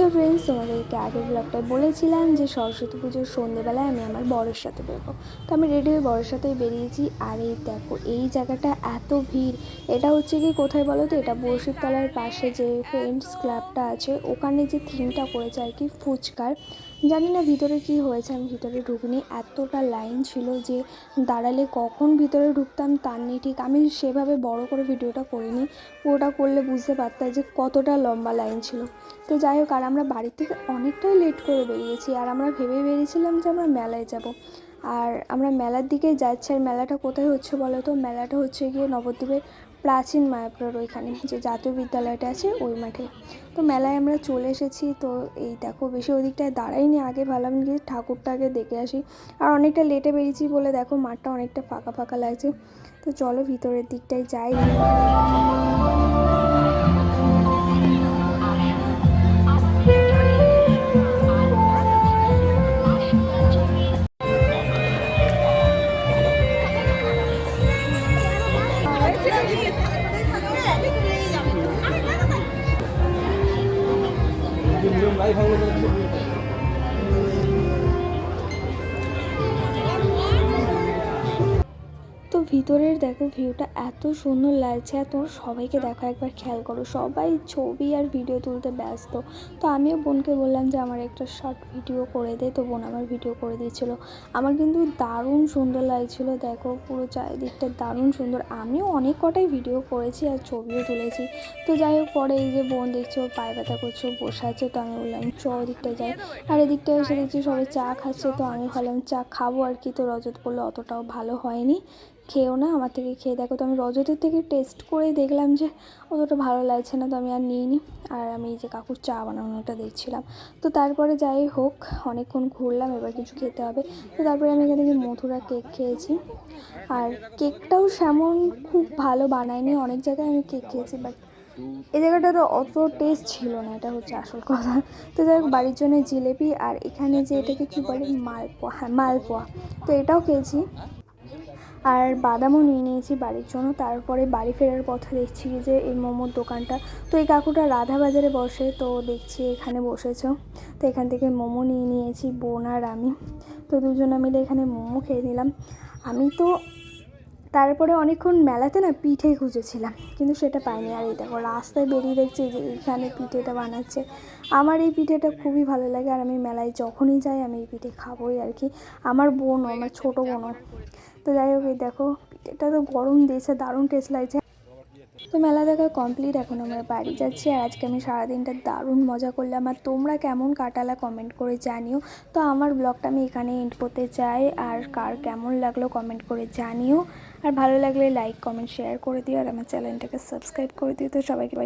তো ফ্রেন্ডস তোমাদেরকে আগের ব্লগটায় বলেছিলাম যে সরস্বতী পুজোর সন্ধেবেলায় আমি আমার বরের সাথে বেরোবো। তো আমি রেডি হয়ে বরের সাথেই বেরিয়েছি। আর এই দেখো, এই জায়গাটা এত ভিড়। এটা হচ্ছে কি কোথায় বলো তো? এটা বসিরতলার পাশে যে ফ্রেন্ডস ক্লাবটা আছে, ওখানে যে থিমটা করেছে আর কি, ফুচকার। জানি না ভিতরে কি হয়েছে, আমি ভিতরে ঢুকিনি। এতটা লাইন ছিল যে দাঁড়ালে কখন ভিতরে ঢুকতাম তার নেই, ঠিক আমি সেভাবে বড় করে ভিডিওটা করিনি। পুরোটা করলে বুঝতে পারতাম যে কতটা লম্বা লাইন ছিল। তো যাই হোক, আর আমরা বাড়ির থেকে অনেকটাই লেট করে বেরিয়েছি, আর আমরা ভেবে বেরিয়েছিলাম যে আমরা মেলায় যাব। আর আমরা মেলার দিকে যাচ্ছি, আর মেলাটা কোথায় হচ্ছে বলো তো? মেলাটা হচ্ছে গিয়ে নবদ্বীপের প্রাচীন মায়াপুরের ওইখানে, যে জাতীয় বিদ্যালয়টা আছে ওই মাঠে। তো মেলায় আমরা চলে এসেছি, তো এই দেখো বেশি ওই দিকটায় দাঁড়াইনি, আগে ভাবলাম গিয়ে ঠাকুরটা আগে দেখে আসি। আর অনেকটা লেটে বেরিয়েছি বলে দেখো মাঠটা অনেকটা ফাঁকা ফাঁকা লাগছে। তো চলো ভিতরের দিকটায় যাই। তো ভিতরের দেখো ভিউটা এত সুন্দর লাগছে আর তোমরা সবাইকে দেখো একবার খেয়াল করো। সবাই ছবি আর ভিডিও তুলতে ব্যস্ত। তো আমিও বোনকে বললাম যে আমার একটা শর্ট ভিডিও করে দে। তো বোন আমার ভিডিও করে দিয়েছিলো। আমার কিন্তু দারুণ সুন্দর লাগছিল। দেখো পুরো চারিদিকটা দারুণ সুন্দর। আমিও অনেক কটাই ভিডিও করেছি আর ছবিও তুলেছি। তো যাই হোক, পরে এই যে বোন দেখছ পায়ে ব্যথা করছে বসে আছে। তো আমি বললাম, চ ওদিকটায় যাই। আর এদিকটায় এসে দেখছি সবাই চা খাচ্ছে। তো আমি ভাবলাম, চা খাব আর কি। তো রজত বলল, অতটাও ভালো হয়নি। খেয়েও না, আমার থেকে খেয়ে। দেখো তো আমি রজতের থেকে টেস্ট করে দেখলাম যে অতটা ভালো লাগছে না, তো আমি আর নিইনি। আর আমি এই যে কাকুর চা বানানোটা দেখছিলাম। তো তারপরে যাই হোক, অনেকক্ষণ ঘুরলাম, এবার কিছু খেতে হবে। তো তারপরে আমি এখানে থেকে মথুরা কেক খেয়েছি। আর কেকটাও সেমন খুব ভালো বানায়নি অনেক জায়গায় আমি কেক খেয়েছি বাট এই জায়গাটাতে অত টেস্ট ছিল না, এটা হচ্ছে আসল কথা। তো যাই হোক, বাড়ির জন্য জিলেপি আর এখানে যে এটাকে কী বলে, মালপোয়া হ্যাঁ মালপোয়া। তো এটাও খেয়েছি। আর বাদামও নিয়ে নিয়েছি বাড়ির জন্য। তারপরে বাড়ি ফেরার পথে দেখছি যে এই মোমোর দোকানটা। তো এই কাকুটা রাধা বাজারে বসে, তো দেখছি এখানে বসেছ। তো এখান থেকে মোমো নিয়ে নিয়েছি, বোন আর আমি। তো দুজনে মিলে এখানে মোমো খেয়ে নিলাম। আমি তো তারপরে অনেকক্ষণ মেলাতে না পিঠে খুঁজেছিলাম, কিন্তু সেটা পাইনি। আর এই দেখো, রাস্তায় বেরিয়ে দেখছি যে এইখানে পিঠেটা বানাচ্ছে। আমার এই পিঠেটা খুবই ভালো লাগে, আর আমি মেলায় যখনই যাই আমি এই পিঠে খাবোই আর কি। আমার বোনও, আমার ছোটো বোনও। তো যাই হোক, এই দেখো, পিঠেটা তো গরম দিয়েছে, দারুণ টেস্ট লাগছে। তো মেলা দেখা কমপ্লিট এখন আমরা বাড়ি যাচ্ছি আর আজকে আমি সারাদিনটা দারুণ মজা করলাম। আর তোমরা কেমন কাটালা কমেন্ট করে জানিও। তো আমার ব্লগটা আমি এখানে এন্ড করতে চাই। আর কার কেমন লাগল কমেন্ট করে জানিও। আর ভালো লাগলে লাইক কমেন্ট শেয়ার করে দিও। আর আমার চ্যানেলটাকে সাবস্ক্রাইব করে দিও। তো সবাইকে